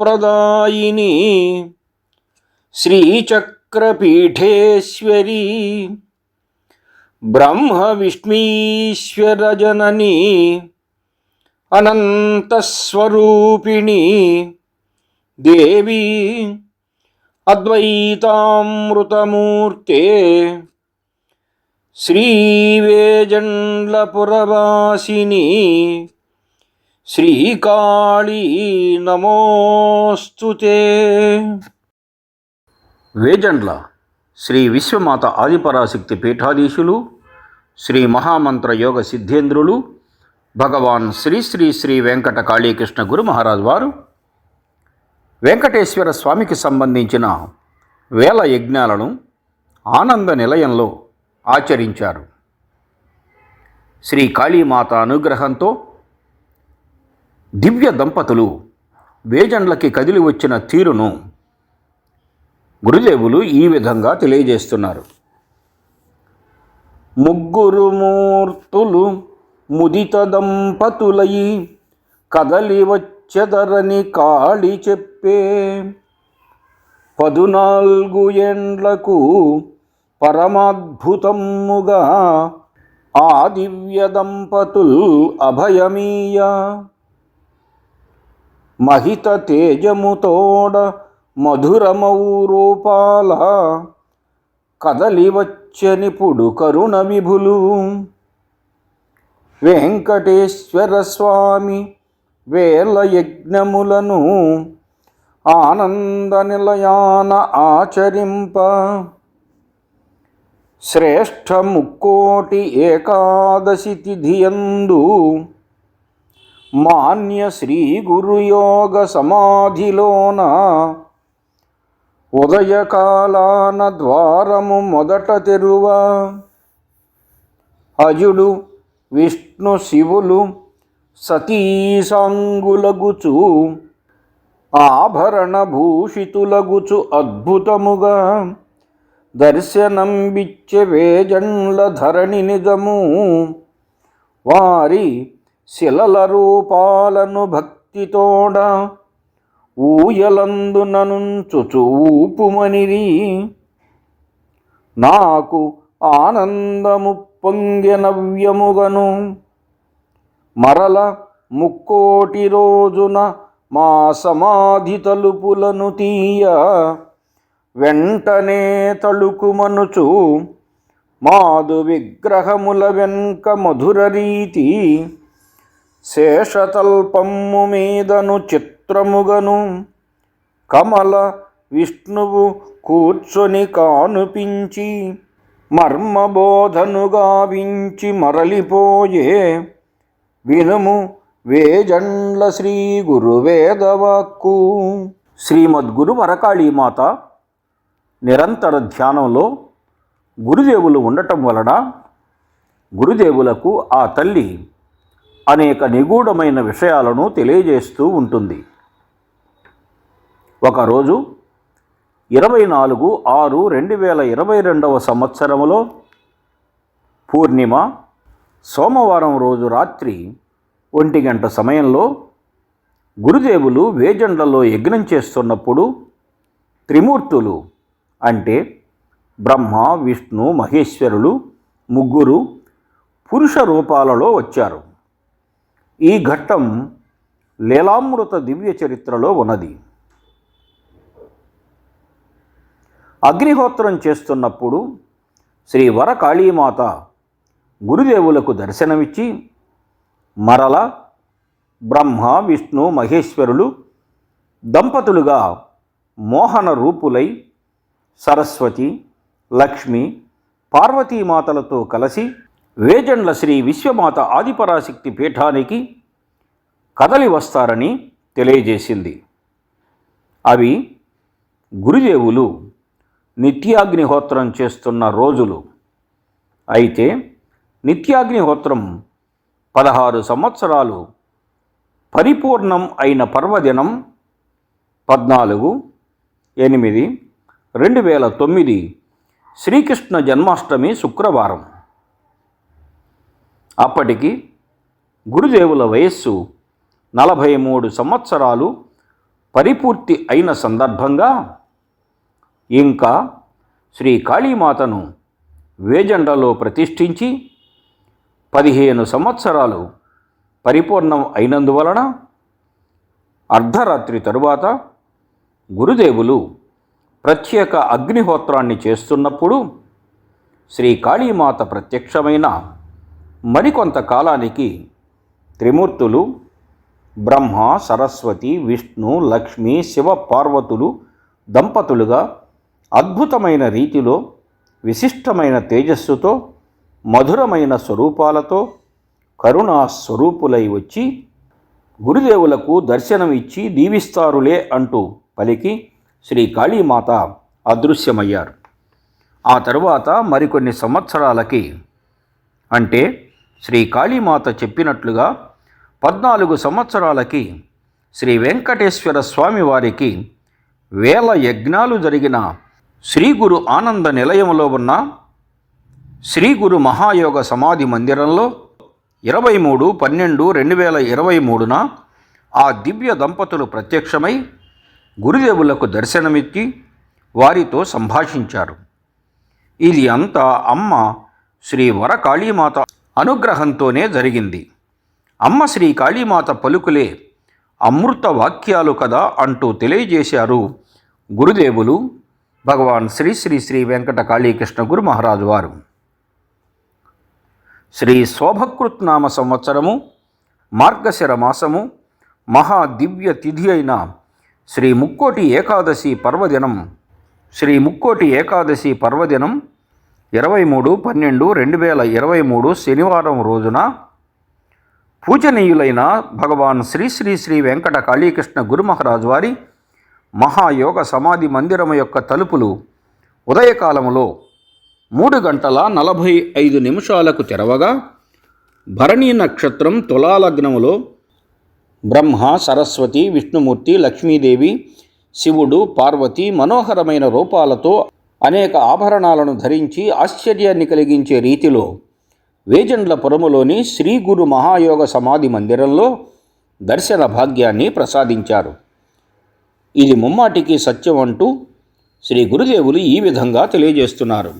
प्रदायिनी श्रीचक्रपीठेश्वरी ब्रह्मविष्मीश्वरजननी अनन्तस्वरूपिणी देवी अद्वैतामृतमूर्ते श्रीवेजण्डपुरवासिनी శ్రీకాళీ నమోస్తుతే వేజండ్ల శ్రీ విశ్వమాత ఆదిపరాశక్తి పీఠాధీశులు శ్రీ మహామంత్ర యోగ సిద్ధేంద్రులు భగవాన్ శ్రీ శ్రీ శ్రీ వెంకట కాళీకృష్ణ గురు మహారాజ్ వారు వెంకటేశ్వర స్వామికి సంబంధించిన వేల యజ్ఞాలను ఆనంద నిలయంలో ఆచరించారు. శ్రీ కాళీమాత అనుగ్రహంతో దివ్య దంపతులు వేజండ్లకి కదిలి వచ్చిన తీరును గురుదేవులు ఈ విధంగా తెలియజేస్తున్నారు. ముగ్గురు మూర్తులు ముదిత దంపతులయి కదలి వచ్చెదరని కాళి చెప్పే పదునాలుగు ఎండ్లకు పరమాద్భుతముగా ఆ దివ్య దంపతులు అభయమీయ. మహిత తేజముతోడ మధురమౌ రూపాల కదలి వచ్చనిపుడు కరుణ విభులు వెంకటేశ్వర స్వామి వేల యజ్ఞములను ఆనంద నిలయాన ఆచరింప. శ్రేష్ఠ ముక్కోటి ఏకాదశి తిథియందు మాన్య శ్రీ గురుయోగ సమాధిలోన. ఉదయకాలాన ద్వారము మొదట తెరువ. అజుడు విష్ణు శివులు సతీసాంగులగుచు ఆభరణ భూషితులగుచు అద్భుతముగా. దర్శనంబిచ్చే వేజండ్ల ధరణి నిజము. వారి శిలల రూపాలను భక్తితోడ ఊయలందుననుంచు ఊపుమనిరి. నాకు ఆనందము పొంగె నవ్యముగను. మరల ముక్కోటి రోజున మా సమాధి తలుపులను తీయ. వెంటనే తళుకుమనుచు మాదు విగ్రహముల వెంక మధుర రీతి. శేషతల్పమ్ము మీదను చిత్రముగను కమల విష్ణువు కూర్చొని కానుపించి మర్మబోధను గావించి మరలిపోయే వినుము వేజండ్ల శ్రీ గురువేదవాక్కు. శ్రీమద్గురు వరకాళీమాత నిరంతర ధ్యానంలో గురుదేవులు ఉండటం వలన గురుదేవులకు ఆ తల్లి అనేక నిగూఢమైన విషయాలను తెలియజేస్తూ ఉంటుంది. ఒకరోజు ఇరవై నాలుగు ఆరు రెండు వేల ఇరవై రెండవ సంవత్సరంలో పూర్ణిమ సోమవారం రోజు రాత్రి ఒంటి గంట సమయంలో గురుదేవులు వేజండ్లలో యజ్ఞం చేస్తున్నప్పుడు త్రిమూర్తులు అంటే బ్రహ్మ విష్ణు మహేశ్వరులు ముగ్గురు పురుష రూపాలలో వచ్చారు. ఈ ఘట్టం లీలామృత దివ్య చరిత్రలో ఉన్నది. అగ్నిహోత్రం చేస్తున్నప్పుడు శ్రీ వరకాళీమాత గురుదేవులకు దర్శనమిచ్చి మరల బ్రహ్మ విష్ణు మహేశ్వరులు దంపతులుగా మోహన రూపులై సరస్వతి లక్ష్మి పార్వతీమాతలతో కలిసి వేజండ్ల శ్రీ విశ్వమాత ఆదిపరాశక్తి పీఠానికి కదలి వస్తారని తెలియజేసింది. అవి గురుదేవులు నిత్యాగ్నిహోత్రం చేస్తున్న రోజులు. అయితే నిత్యాగ్నిహోత్రం పదహారు సంవత్సరాలు పరిపూర్ణం అయిన పర్వదినం పద్నాలుగు ఎనిమిది రెండు వేల తొమ్మిది శ్రీకృష్ణ జన్మాష్టమి శుక్రవారం. అప్పటికి గురుదేవుల వయస్సు నలభై మూడు సంవత్సరాలు పరిపూర్తి అయిన సందర్భంగా ఇంకా శ్రీ కాళీమాతను వేజండలో ప్రతిష్ఠించి పదిహేను సంవత్సరాలు పరిపూర్ణం అయినందువలన అర్ధరాత్రి తరువాత గురుదేవులు ప్రత్యేక అగ్నిహోత్రాన్ని చేస్తున్నప్పుడు శ్రీ కాళీమాత ప్రత్యక్షమైన మరికొంత కాలానికి త్రిమూర్తులు బ్రహ్మ సరస్వతి విష్ణు లక్ష్మి శివ పార్వతులు దంపతులుగా అద్భుతమైన రీతిలో విశిష్టమైన తేజస్సుతో మధురమైన స్వరూపాలతో కరుణా స్వరూపులై వచ్చి గురుదేవులకు దర్శనం ఇచ్చి దీవిస్తారులే అంటూ పలికి శ్రీ కాళీమాత అదృశ్యమయ్యారు. ఆ తరువాత మరికొన్ని సంవత్సరాలకి అంటే శ్రీ కాళీమాత చెప్పినట్లుగా పద్నాలుగు సంవత్సరాలకి శ్రీ వెంకటేశ్వర స్వామి వారికి వేల యజ్ఞాలు జరిగిన శ్రీ గురు ఆనంద నిలయంలో ఉన్న శ్రీ గురు మహాయోగ సమాధి మందిరంలో ఇరవై మూడు పన్నెండు రెండు వేల ఇరవై మూడున ఆ దివ్య దంపతులు ప్రత్యక్షమై గురుదేవులకు దర్శనమిచ్చి వారితో సంభాషించారు. ఇది అంతా అమ్మ శ్రీ వరకాళీమాత అనుగ్రహంతోనే జరిగింది. అమ్మ శ్రీ కాళీమాత పలుకులే అమృత వాక్యాలు కదా అంటూ తెలియజేశారు గురుదేవులు భగవాన్ శ్రీ శ్రీ శ్రీ వెంకట కాళీకృష్ణ గురు మహారాజు వారు. శ్రీ శోభకృత్ నామ సంవత్సరము మార్గశిర మాసము మహా దివ్య తిథి అయిన శ్రీ ముక్కోటి ఏకాదశి పర్వదినం శ్రీ ముక్కోటి ఏకాదశి పర్వదినం ఇరవై మూడు పన్నెండు రెండు వేల ఇరవై మూడు శనివారం రోజున పూజనీయులైన భగవాన్ శ్రీ శ్రీ శ్రీ వెంకట కాళీకృష్ణ గురుమహారాజు వారి మహాయోగ సమాధి మందిరం యొక్క తలుపులు ఉదయకాలంలో మూడు గంటల నలభై ఐదు నిమిషాలకు తెరవగా భరణీ నక్షత్రం తులాలగ్నములో బ్రహ్మ సరస్వతి విష్ణుమూర్తి లక్ష్మీదేవి శివుడు పార్వతి మనోహరమైన రూపాలతో అనేక ఆభరణాలను ధరించి ఆశ్చర్యాన్ని కలిగించే రీతిలో వేజండ్లపురములోని శ్రీ గురు మహాయోగ సమాధి మందిరంలో దర్శన భాగ్యాన్ని ప్రసాదించారు. ఇది ముమ్మాటికి సత్యం అంటూ శ్రీ గురుదేవులు ఈ విధంగా తెలియజేస్తున్నారు.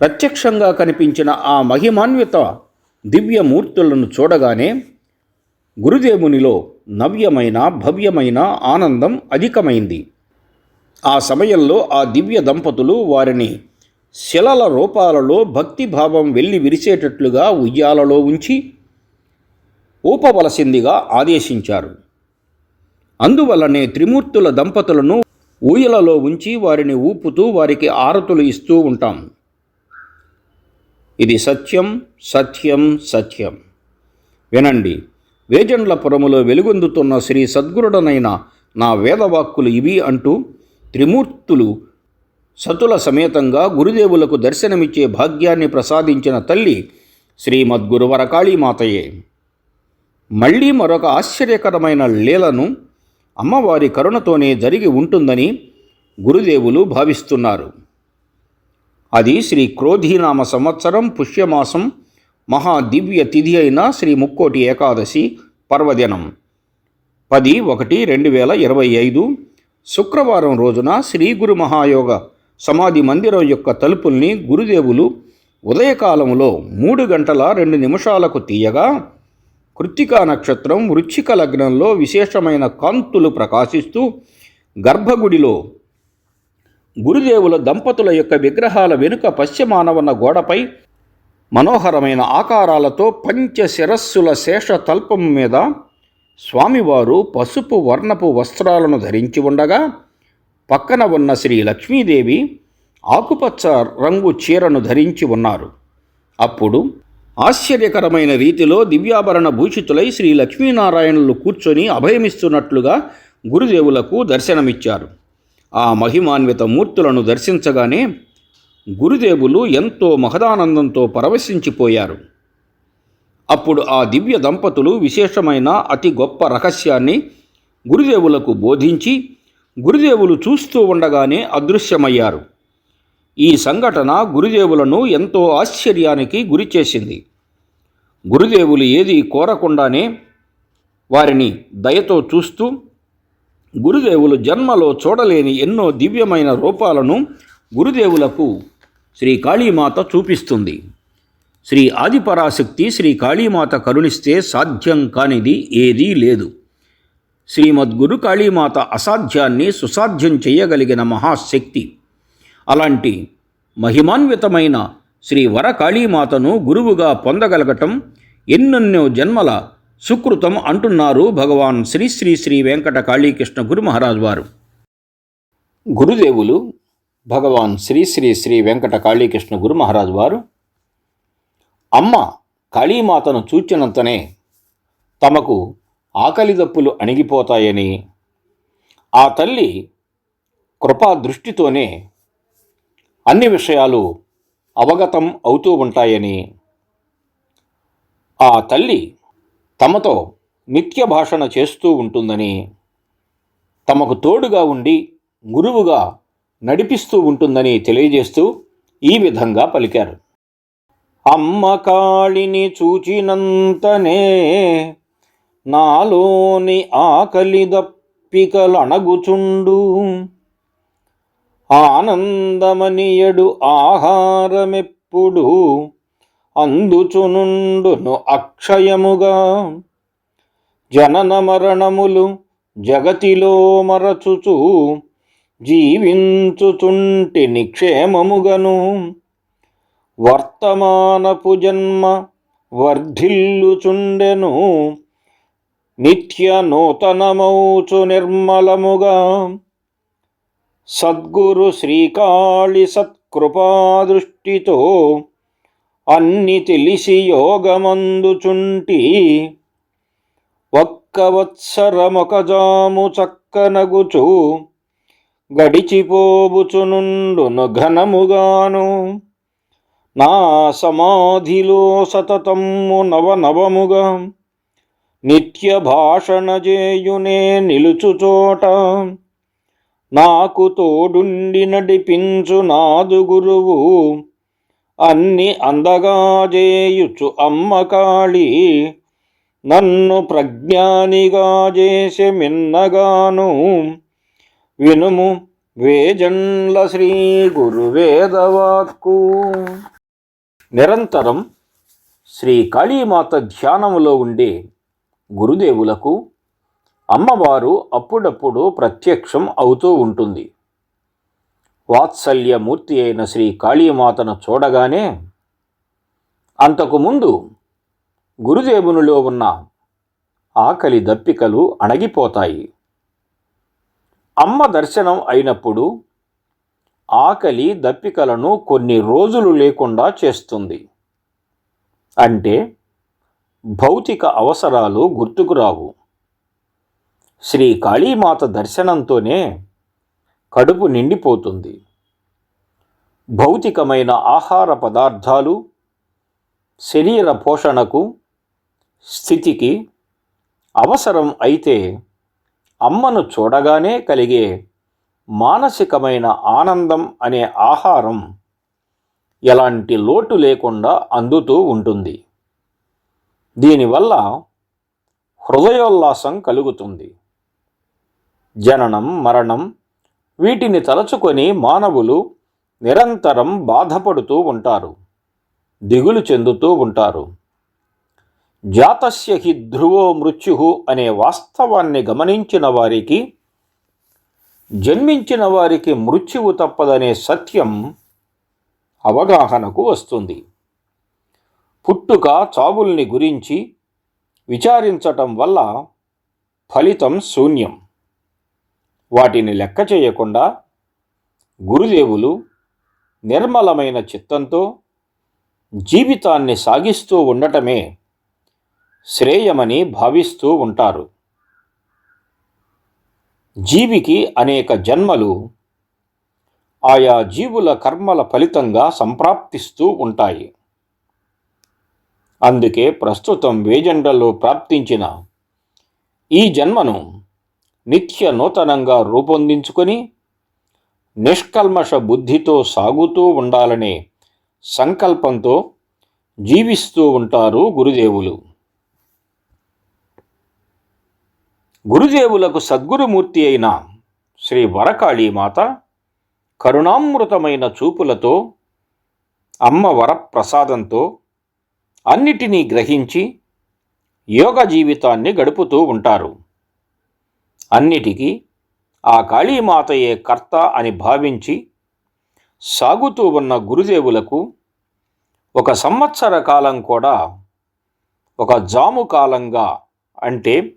ప్రత్యక్షంగా కనిపించిన ఆ మహిమాన్విత దివ్యమూర్తులను చూడగానే గురుదేవునిలో నవ్యమైన భవ్యమైన ఆనందం అధికమైంది. ఆ సమయంలో ఆ దివ్య దంపతులు వారిని శిలల రూపాలలో భక్తిభావం వెళ్ళి విరిసేటట్లుగా ఉయ్యాలలో ఉంచి ఊపవలసిందిగా ఆదేశించారు. అందువల్లనే త్రిమూర్తుల దంపతులను ఊయలలో ఉంచి వారిని ఊపుతూ వారికి ఆరతులు ఇస్తూ ఉంటాం. ఇది సత్యం సత్యం సత్యం. వినండి వేజండ్లపురములో వెలుగొందుతున్న శ్రీ సద్గురుడనైన నా వేదవాక్కులు ఇవి అంటూ త్రిమూర్తులు సతుల సమేతంగా గురుదేవులకు దర్శనమిచ్చే భాగ్యాన్ని ప్రసాదించిన తల్లి శ్రీమద్గురువరకాళీ మాతయే మళ్ళీ మరొక ఆశ్చర్యకరమైన లీలను అమ్మవారి కరుణతోనే జరిగి ఉంటుందని గురుదేవులు భావిస్తున్నారు. అది శ్రీ క్రోధీనామ సంవత్సరం పుష్యమాసం మహా దివ్య తిథి అయిన శ్రీ ముక్కోటి ఏకాదశి పర్వదినం. పది ఒకటి రెండు వేల ఇరవై ఐదు శుక్రవారం రోజున శ్రీ గురు మహాయోగ సమాధి మందిరం యొక్క తలుపుల్ని గురుదేవులు ఉదయకాలంలో మూడు గంటల రెండు నిమిషాలకు తీయగా కృత్తికా నక్షత్రం వృచ్చిక లగ్నంలో విశేషమైన కాంతులు ప్రకాశిస్తూ గర్భగుడిలో గురుదేవుల దంపతుల యొక్క విగ్రహాల వెనుక పశ్చిమాన ఉన్న గోడపై మనోహరమైన ఆకారాలతో పంచ శిరస్సుల శేష తల్పం మీద స్వామివారు పసుపు వర్ణపు వస్త్రాలను ధరించి ఉండగా పక్కన ఉన్న శ్రీ లక్ష్మీదేవి ఆకుపచ్చ రంగు చీరను ధరించి ఉన్నారు. అప్పుడు ఆశ్చర్యకరమైన రీతిలో దివ్యాభరణ భూషితులై శ్రీ లక్ష్మీనారాయణులు కూర్చొని అభయమిస్తున్నట్లుగా గురుదేవులకు దర్శనమిచ్చారు. ఆ మహిమాన్విత మూర్తులను దర్శించగానే గురుదేవులు ఎంతో మహదానందంతో పరవశించిపోయారు. అప్పుడు ఆ దివ్య దంపతులు విశేషమైన అతి గొప్ప రహస్యాన్ని గురుదేవులకు బోధించి గురుదేవులు చూస్తూ ఉండగానే అదృశ్యమయ్యారు. ఈ సంఘటన గురుదేవులను ఎంతో ఆశ్చర్యానికి గురిచేసింది గురుదేవులు ఏది కోరకుండానే వారిని దయతో చూస్తూ గురుదేవులు జన్మలో చూడలేని ఎన్నో దివ్యమైన రూపాలను గురుదేవులకు శ్రీ కాళీమాత చూపిస్తుంది. శ్రీ ఆదిపరాశక్తి శ్రీ కాళీమాత కరుణిస్తే సాధ్యం కానిది ఏదీ లేదు. శ్రీమద్గురు కాళీమాత అసాధ్యాన్ని సుసాధ్యం చేయగలిగిన మహాశక్తి. అలాంటి మహిమాన్వితమైన శ్రీ వర కాళీమాతను గురువుగా పొందగలగటం ఎన్నెన్నో జన్మల సుకృతం అంటున్నారు భగవాన్ శ్రీ శ్రీ శ్రీ వెంకట కాళీకృష్ణ గురు మహారాజ్ వారు. గురుదేవులు భగవాన్ శ్రీ శ్రీ శ్రీ వెంకట కాళీకృష్ణ గురు మహారాజ్ వారు అమ్మ కాళీమాతను చూచినంతనే తమకు ఆకలి దప్పులు అణిగిపోతాయని ఆ తల్లి కృపా దృష్టితోనే అన్ని విషయాలు అవగతం అవుతూ ఉంటాయని ఆ తల్లి తమతో నిత్య భాషణ చేస్తూ ఉంటుందని తమకు తోడుగా ఉండి గురువుగా నడిపిస్తూ ఉంటుందని తెలియజేస్తూ ఈ విధంగా పలికారు. అమ్మ కాళిని చూచినంతనే నాలోని ఆకలి దప్పికలణగుచుండు. ఆనందమనియడు ఆహారమెప్పుడు అందుచునుండును అక్షయముగా. జనన మరణములు జగతిలో మరచుచు జీవించుచుంటి నిక్షేమముగను. వర్తమానపు జన్మ వర్ధిల్లుచుండెను. నిత్య నూతనమౌచు నిర్మలముగా. సద్గురు శ్రీకాళి సత్కృపాదృష్టితో అన్ని తెలిసి యోగమందుచుంటి. ఒక్క వత్సరమొకజాము చక్కనగుచు గడిచిపోబుచునుండును ఘనముగాను. నా సమాధిలో సతతము నవనవముగా. నిత్య భాషణ చేయునే నిలుచుచోట నాకు తోడుండి నడిపించు నాదు గురువు. అన్ని అందగా చేయుచు అమ్మ కాళీ. నన్ను ప్రజ్ఞానిగా చేసి మిన్నగాను. వినుము వేజండ్ల శ్రీ గురువేదవాక్కు. నిరంతరం శ్రీ కాళీమాత ధ్యానములో ఉండే గురుదేవులకు అమ్మవారు అప్పుడప్పుడు ప్రత్యక్షం అవుతూ ఉంటుంది. వాత్సల్యమూర్తి అయిన శ్రీ కాళీమాతను చూడగానే అంతకుముందు గురుదేవునిలో ఉన్న ఆకలి దప్పికలు అణగిపోతాయి. అమ్మ దర్శనం అయినప్పుడు ఆకలి దప్పికలను కొన్ని రోజులు లేకుండా చేస్తుంది. అంటే భౌతిక అవసరాలు గుర్తుకురావు శ్రీ కాళీమాత దర్శనంతోనే కడుపు నిండిపోతుంది. భౌతికమైన ఆహార పదార్థాలు శరీర పోషణకు స్థితికి అవసరం అయితే అమ్మను చూడగానే కలిగే మానసికమైన ఆనందం అనే ఆహారం ఎలాంటి లోటు లేకుండా అందుతూ ఉంటుంది. దీనివల్ల హృదయోల్లాసం కలుగుతుంది. జననం మరణం వీటిని తలచుకొని మానవులు నిరంతరం బాధపడుతూ ఉంటారు దిగులు చెందుతూ ఉంటారు. జాతస్య హి ధ్రువో మృత్యు అనే వాస్తవాన్ని గమనించిన వారికి జన్మించిన వారికి మృత్యువు తప్పదనే సత్యం అవగాహనకు వస్తుంది. పుట్టుక చావుల్ని గురించి విచారించటం వల్ల ఫలితం శూన్యం. వాటిని లెక్క చేయకుండా గురుదేవులు నిర్మలమైన చిత్తంతో జీవితాన్ని సాగిస్తూ ఉండటమే శ్రేయమని భావిస్తూ ఉంటారు. జీవికి అనేక జన్మలు ఆయా జీవుల కర్మల ఫలితంగా సంప్రాప్తిస్తూ ఉంటాయి. అందుకే ప్రస్తుతం వేజెండలో ప్రాప్తించిన ఈ జన్మను నిత్య నూతనంగా రూపొందించుకొని నిష్కల్మష బుద్ధితో సాగుతూ ఉండాలనే సంకల్పంతో జీవిస్తూ ఉంటారు గురుదేవులు. గురుదేవులకు సద్గురుమూర్తి అయిన శ్రీ వరకాళీమాత కరుణామృతమైన చూపులతో అమ్మ వరప్రసాదంతో అన్నిటినీ గ్రహించి యోగ జీవితాన్ని గడుపుతూ ఉంటారు. అన్నిటికీ ఆ కాళీమాతయే కర్త అని భావించి సాగుతూ ఉన్న గురుదేవులకు ఒక సంవత్సర కాలం కూడా ఒక జాము కాలంగా అంటే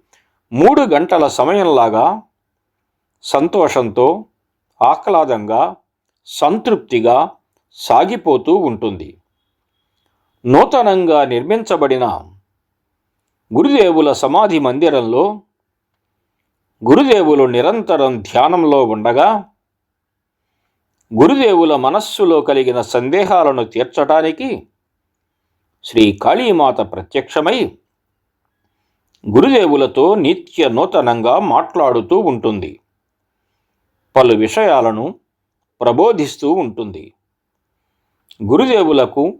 మూడు గంటల సమయంలాగా సంతోషంతో ఆహ్లాదంగా సంతృప్తిగా సాగిపోతూ ఉంటుంది. నూతనంగా నిర్మించబడిన గురుదేవుల సమాధి మందిరంలో గురుదేవులు నిరంతరం ధ్యానంలో ఉండగా గురుదేవుల మనస్సులో కలిగిన సందేహాలను తీర్చటానికి శ్రీ కాళీమాత ప్రత్యక్షమై గురుదేవులతో నిత్య నూతనంగా మాట్లాడుతూ ఉంటుంది. పలు విషయాలను ప్రబోధిస్తూ ఉంటుంది. గురుదేవులకు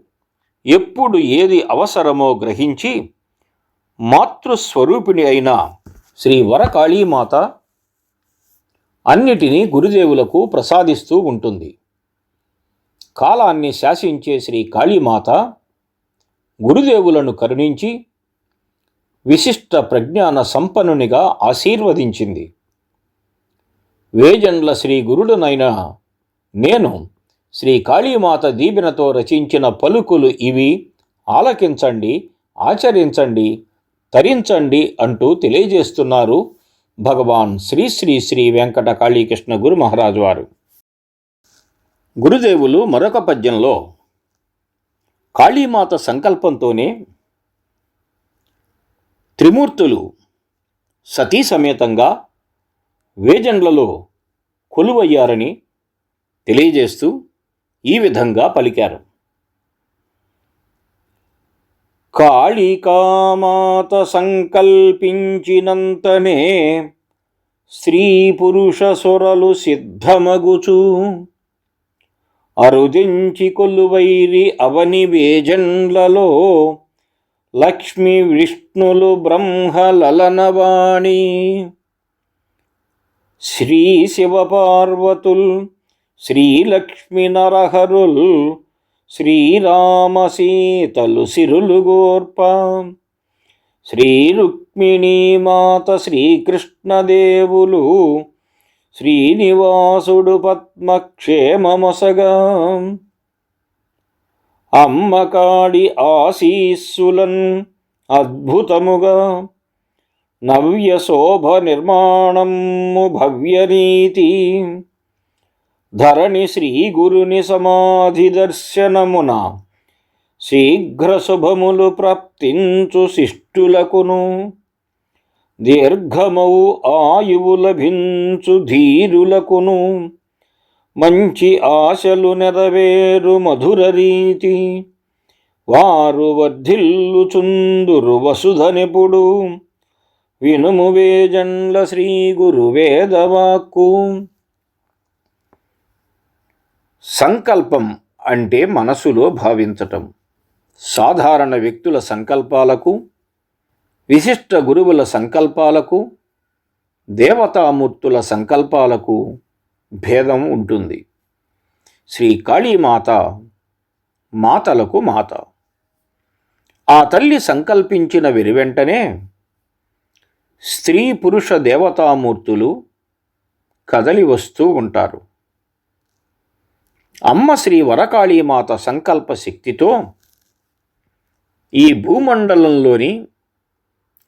ఎప్పుడు ఏది అవసరమో గ్రహించి మాతృస్వరూపిణి అయిన శ్రీ వరకాళీమాత అన్నిటినీ గురుదేవులకు ప్రసాదిస్తూ ఉంటుంది. కాలాన్ని శాసించే శ్రీ కాళీమాత గురుదేవులను కరుణించి విశిష్ట ప్రజ్ఞాన సంపన్నునిగా ఆశీర్వదించింది. వేజండ్ల శ్రీ గురుడునైన నేను శ్రీ కాళీమాత దీవెనతో రచించిన పలుకులు ఇవి ఆలకించండి ఆచరించండి తరించండి అంటూ తెలియజేస్తున్నారు భగవాన్ శ్రీ శ్రీ శ్రీ వెంకట కాళీకృష్ణ గురు మహారాజు వారు. గురుదేవులు మరొక పద్యంలో కాళీమాత సంకల్పంతోనే త్రిమూర్తులు సతీ సమేతంగా వేజండ్లలో కొలువయ్యారని తెలియజేస్తూ ఈ విధంగా పలికారు. కాళికామాత సంకల్పించినంతనే స్త్రీ పురుష సొరలు సిద్ధమగుచు. అరుదించి కొలువైరి అవని వేజండ్లలో లక్ష్మి విష్ణులు బ్రహ్మలలనవాణి శ్రీ శివపార్వతుల్ శ్రీలక్ష్మి నరహరుల్ శ్రీరామ సీతలు సిరులు గోర్ప. శ్రీ రుక్మిణీమాత శ్రీకృష్ణదేవులు శ్రీనివాసుడు పద్మక్షేమమసగా అమ్మకాడి ఆశీస్సులన్ అద్భుతముగా నవ్య శోభ నిర్మాణము భవ్యనీతి ధరణి శ్రీ గురుని సమాధి దర్శనమున శీఘ్ర శుభములు ప్రాప్తించు శిష్టులకును. దీర్ఘమౌ ఆయువు లభించు ధీరులకును. మంచి ఆశలు నెరవేరు మధుర రీతి. వారు వర్ధిల్లు చుందురు వసుధనిపుడు. వినుము వేజండ్ల శ్రీ గురు వేదవాక్కు. సంకల్పం అంటే మనసులో భావించటం. సాధారణ వ్యక్తుల సంకల్పాలకు విశిష్ట గురువుల సంకల్పాలకు దేవతామూర్తుల సంకల్పాలకు భేదం ఉంటుంది. శ్రీ కాళీమాత మాతలకు మాత. ఆ తల్లి సంకల్పించిన వెనువెంటనే స్త్రీ పురుష దేవతామూర్తులు కదలి వస్తూ ఉంటారు. అమ్మ శ్రీ వరకాళీమాత సంకల్ప శక్తితో ఈ భూమండలంలోని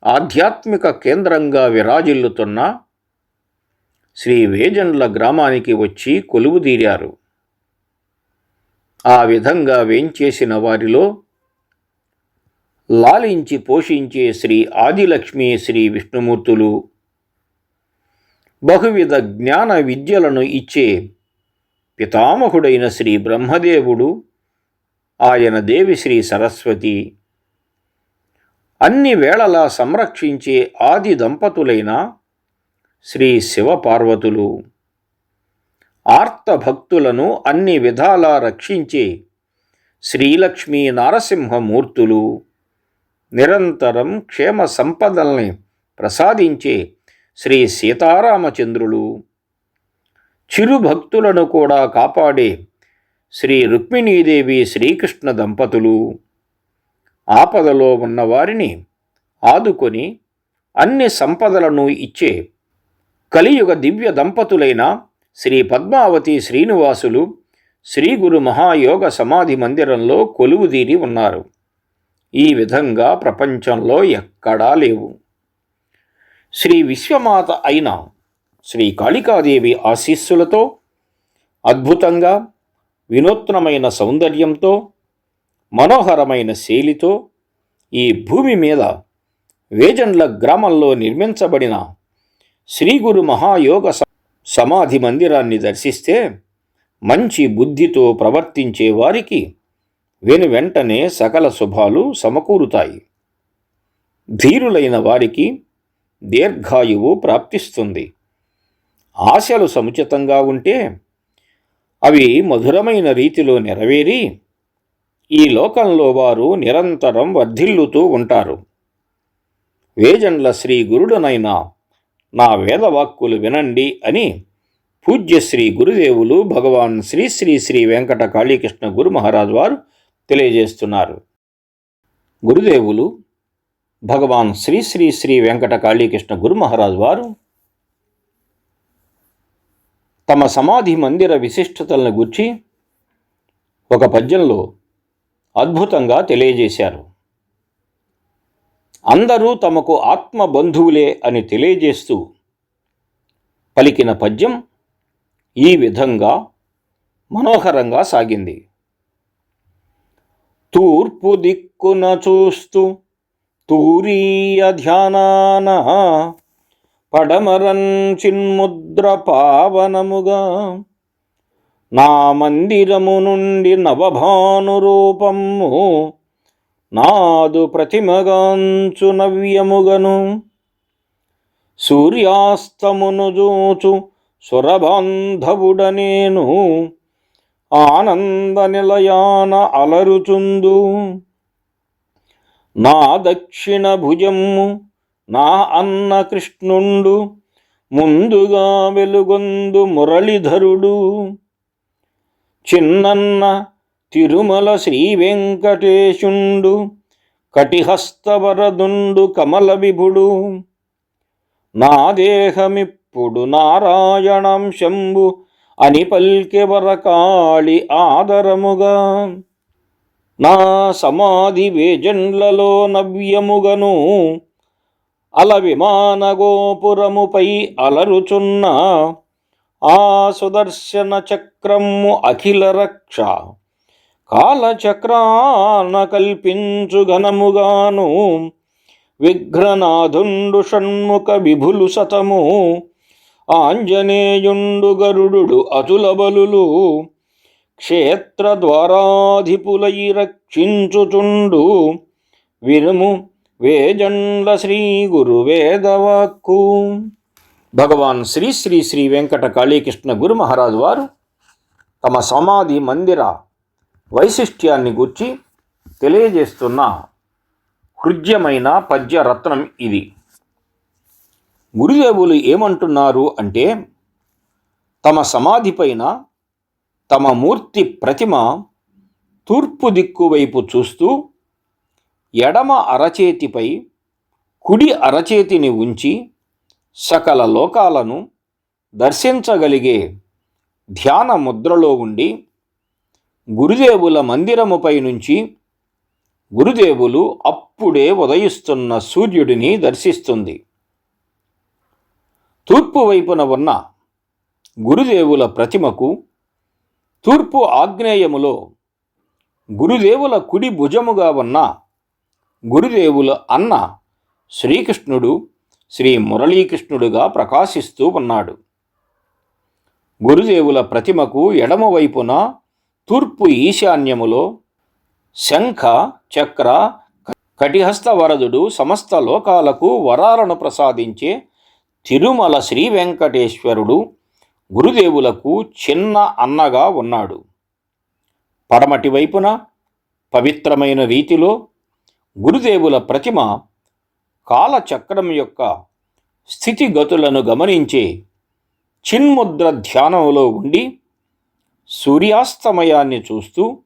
ఆధ్యాత్మిక కేంద్రంగా విరాజిల్లుతున్న శ్రీ వేజండ్ల గ్రామానికి వచ్చి కొలువుదీరారు ఆ విధంగా వేంచేసిన వారిలో లాలించి పోషించే శ్రీ ఆదిలక్ష్మి శ్రీ విష్ణుమూర్తులు బహువిధ జ్ఞాన విద్యలను ఇచ్చే పితామహుడైన శ్రీ బ్రహ్మదేవుడు ఆయన దేవి శ్రీ సరస్వతి అన్ని వేళలా సంరక్షించే ఆది దంపతులైన శ్రీ శివపార్వతులు. ఆర్త భక్తులను అన్ని విధాలా రక్షించే శ్రీలక్ష్మీ నారసింహమూర్తులు. నిరంతరం క్షేమ సంపదల్ని ప్రసాదించే శ్రీ సీతారామచంద్రులు. చిరు భక్తులను కూడా కాపాడే శ్రీ రుక్మిణీదేవి శ్రీకృష్ణ దంపతులు. ఆపదలో ఉన్నవారిని ఆదుకొని అన్ని సంపదలను ఇచ్చే కలియుగ దివ్య దంపతులైన శ్రీ పద్మావతి శ్రీనివాసులు శ్రీ గురు మహాయోగ సమాధి మందిరంలో కొలువుదీరి ఉన్నారు. ఈ విధంగా ప్రపంచంలో ఎక్కడా లేవు. శ్రీ విశ్వమాత అయిన శ్రీ కాళికాదేవి ఆశీస్సులతో అద్భుతంగా వినూత్నమైన సౌందర్యంతో మనోహరమైన శైలితో ఈ భూమి మీద వేజండ్ల గ్రామంలో నిర్మించబడిన శ్రీ గురు మహాయోగ సమాధి మందిరాన్ని దర్శిస్తే మంచి బుద్ధితో ప్రవర్తించే వారికి వెను వెంటనే సకల శుభాలు సమకూరుతాయి. ధీరులైన వారికి దీర్ఘాయువు ప్రాప్తిస్తుంది. ఆశలు సముచితంగా ఉంటే అవి మధురమైన రీతిలో నెరవేరి ఈ లోకంలో వారు నిరంతరం వర్ధిల్లుతూ ఉంటారు. వేజండ్ల శ్రీ గురుడనైన నా వేదవాక్కులు వినండి అని పూజ్య శ్రీ గురుదేవులు భగవాన్ శ్రీ శ్రీ శ్రీ వెంకట కాళీకృష్ణ గురు మహారాజ్ వారు తెలియజేస్తున్నారు. గురుదేవులు భగవాన్ శ్రీ శ్రీ శ్రీ వెంకట కాళీకృష్ణ గురు మహారాజ్ వారు తమ సమాధి మందిర విశిష్టతలను గుర్చి ఒక పద్యంలో అద్భుతంగా తెలియజేశారు. అందరూ తమకు ఆత్మ బంధువులే అని తెలియజేస్తూ పలికిన పద్యం ఈ విధంగా మనోహరంగా సాగింది. తూర్పు దిక్కున చూస్తూ తూరీయ ధ్యానాన పడమరన్ చిన్ముద్ర పావనముగా నా మందిరము నుండి నవభాను రూపము నాదు ప్రతిమగాంచు నవ్యముగను. సూర్యాస్తమును జూచు సురబాంధవుడనేను ఆనంద నిలయాన అలరుచుందు. నా దక్షిణ భుజము నా అన్న కృష్ణుండు. ముందుగా వెలుగొందు మురళిధరుడు. చిన్నన్న తిరుమల శ్రీ వెంకటేశుండు కటిహస్తవరదుండు కమల విభుడు. నా దేహమిప్పుడు నారాయణంశంబు అని పల్కెవరకాళి ఆదరముగా. నా సమాధి వేజన్లలో నవ్యముగను అల విమాన గోపురముపై అలరుచున్న ఆ సుదర్శన చక్రము అఖిల రక్ష. కాలచక్రాన కల్పించు ఘనముగాను. విఘ్ననాథుండు షణ్ముఖ విభులు సతము. ఆంజనేయుండు గరుడు అతుల బలులు. క్షేత్రద్వారాధిపులై రక్షించుచుండు. వినుము వేజండ్ల శ్రీ గురు వేదవాక్కు భగవాన్ శ్రీ శ్రీ శ్రీ వెంకట కాళీకృష్ణ గురు మహారాజు వారు తమ సమాధి మందిర వైశిష్ట్యాన్ని గుర్చి తెలియజేస్తున్న హృద్యమైన పద్యరత్నం ఇది. గురుదేవులు ఏమంటున్నారు అంటే తమ సమాధి పైన తమ మూర్తి ప్రతిమ తూర్పు దిక్కు వైపు చూస్తూ ఎడమ అరచేతిపై కుడి అరచేతిని ఉంచి సకల లోకాలను దర్శించగలిగే ధ్యాన ముద్రలో ఉండి గురుదేవుల మందిరముపై నుంచి గురుదేవులు అప్పుడే ఉదయిస్తున్న సూర్యుడిని దర్శిస్తుంది. తూర్పు వైపున ఉన్న గురుదేవుల ప్రతిమకు తూర్పు ఆగ్నేయములో గురుదేవుల కుడి భుజముగా ఉన్న గురుదేవుల అన్న శ్రీకృష్ణుడు శ్రీ మురళీకృష్ణుడుగా ప్రకాశిస్తూ ఉన్నాడు. గురుదేవుల ప్రతిమకు ఎడమవైపున తూర్పు ఈశాన్యములో శంఖ చక్ర కటిహస్త వరదుడు సమస్త లోకాలకు వరాలను ప్రసాదించే తిరుమల శ్రీ వెంకటేశ్వరుడు గురుదేవులకు చిన్న అన్నగా ఉన్నాడు. పడమటి వైపున పవిత్రమైన రీతిలో గురుదేవుల ప్రతిమ కాలచక్రం యొక్క స్థితిగతులను గమనించే చిన్ముద్ర ధ్యానంలో ఉండి సూర్యాస్తమయాన్ని చూస్తూ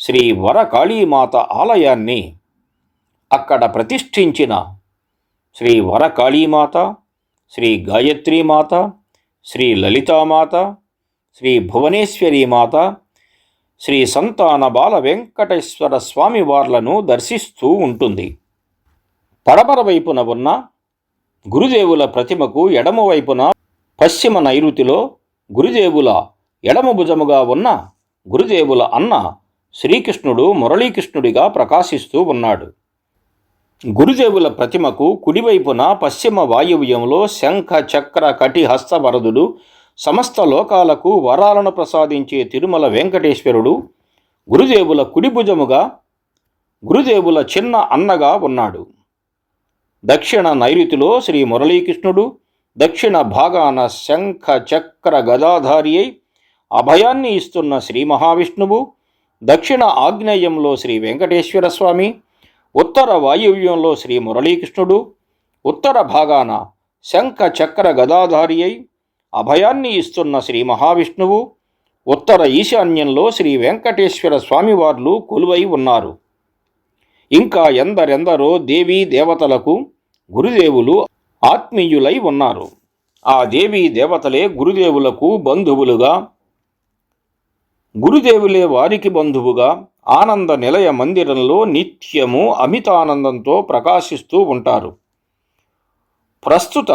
శ్రీ వరకాళీమాత ఆలయాన్ని అక్కడ ప్రతిష్ఠించిన శ్రీ వరకాళీమాత శ్రీ గాయత్రీమాత శ్రీ లలితామాత శ్రీ భువనేశ్వరీమాత శ్రీ సంతాన బాల వెంకటేశ్వర స్వామి వార్లను దర్శిస్తూ ఉంటుంది. పడమర వైపున ఉన్న గురుదేవుల ప్రతిమకు ఎడమ వైపున పశ్చిమ నైరుతిలో గురుదేవుల ఎడమ భుజముగా ఉన్న గురుదేవుల అన్న శ్రీకృష్ణుడు మురళీకృష్ణుడిగా ప్రకాశిస్తూ ఉన్నాడు. గురుదేవుల ప్రతిమకు కుడివైపున పశ్చిమ వాయువ్యంలో శంఖ చక్ర కటి హస్తవరదుడు సమస్త లోకాలకు వరాలను ప్రసాదించే తిరుమల వెంకటేశ్వరుడు గురుదేవుల కుడి భుజముగా గురుదేవుల చిన్న అన్నగా ఉన్నాడు. దక్షిణ నైరుతిలో శ్రీ మురళీకృష్ణుడు దక్షిణ భాగాన శంఖ చక్ర గదాధారి అయి అభయాన్ని ఇస్తున్న శ్రీ మహావిష్ణువు దక్షిణ ఆగ్నేయంలో శ్రీ వెంకటేశ్వర స్వామి ఉత్తర వాయువ్యంలో శ్రీ మురళీకృష్ణుడు ఉత్తర భాగాన శంఖ చక్ర గదాధారి అయి అభయాన్ని ఇస్తున్న శ్రీ మహావిష్ణువు ఉత్తర ఈశాన్యంలో శ్రీ వెంకటేశ్వర స్వామివార్లు కొలువై ఉన్నారు. ఇంకా ఎందరెందరో దేవీ దేవతలకు గురుదేవులు ఆత్మీయులై ఉన్నారు. ఆ దేవీ దేవతలే గురుదేవులకు బంధువులుగా గురుదేవులే వారికి బంధువుగా ఆనంద నిలయ మందిరంలో నిత్యము అమితానందంతో ప్రకాశిస్తూ ఉంటారు. ప్రస్తుత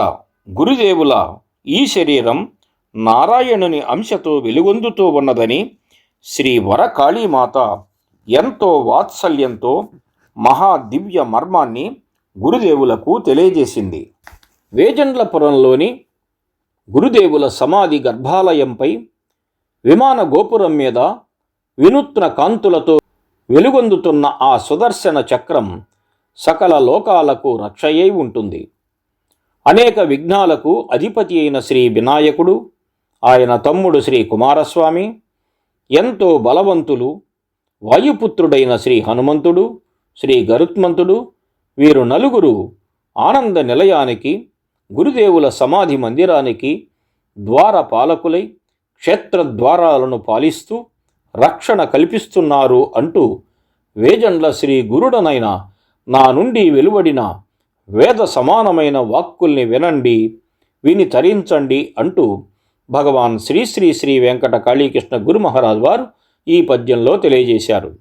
గురుదేవుల ఈ శరీరం నారాయణుని అంశతో వెలుగొందుతూ ఉన్నదని శ్రీ వరకాళీమాత ఎంతో వాత్సల్యంతో మహా దివ్య మర్మాన్ని గురుదేవులకు తెలియజేసింది. వేజండ్లపురంలోని గురుదేవుల సమాధి గర్భాలయంపై విమాన గోపురం మీద వినూత్న కాంతులతో వెలుగొందుతున్న ఆ సుదర్శన చక్రం సకల లోకాలకు రక్షయై ఉంటుంది. అనేక విఘ్నాలకు అధిపతి అయిన శ్రీ వినాయకుడు ఆయన తమ్ముడు శ్రీ కుమారస్వామి ఎంతో బలవంతులు వాయుపుత్రుడైన శ్రీ హనుమంతుడు శ్రీ గరుత్మంతుడు వీరు నలుగురు ఆనంద నిలయానికి గురుదేవుల సమాధి మందిరానికి ద్వార పాలకులై క్షేత్ర ద్వారాలను పాలిస్తూ రక్షణ కల్పిస్తున్నారు అంటూ వేజండ్ల శ్రీ గురుడనైన నా నుండి వెలువడిన వేద సమానమైన వాక్కుల్ని వినండి విని తరించండి అంటూ భగవాన్ శ్రీ శ్రీ శ్రీ వెంకట కాళీకృష్ణ గురు మహారాజ్ వారు ఈ పద్యంలో తెలియజేశారు.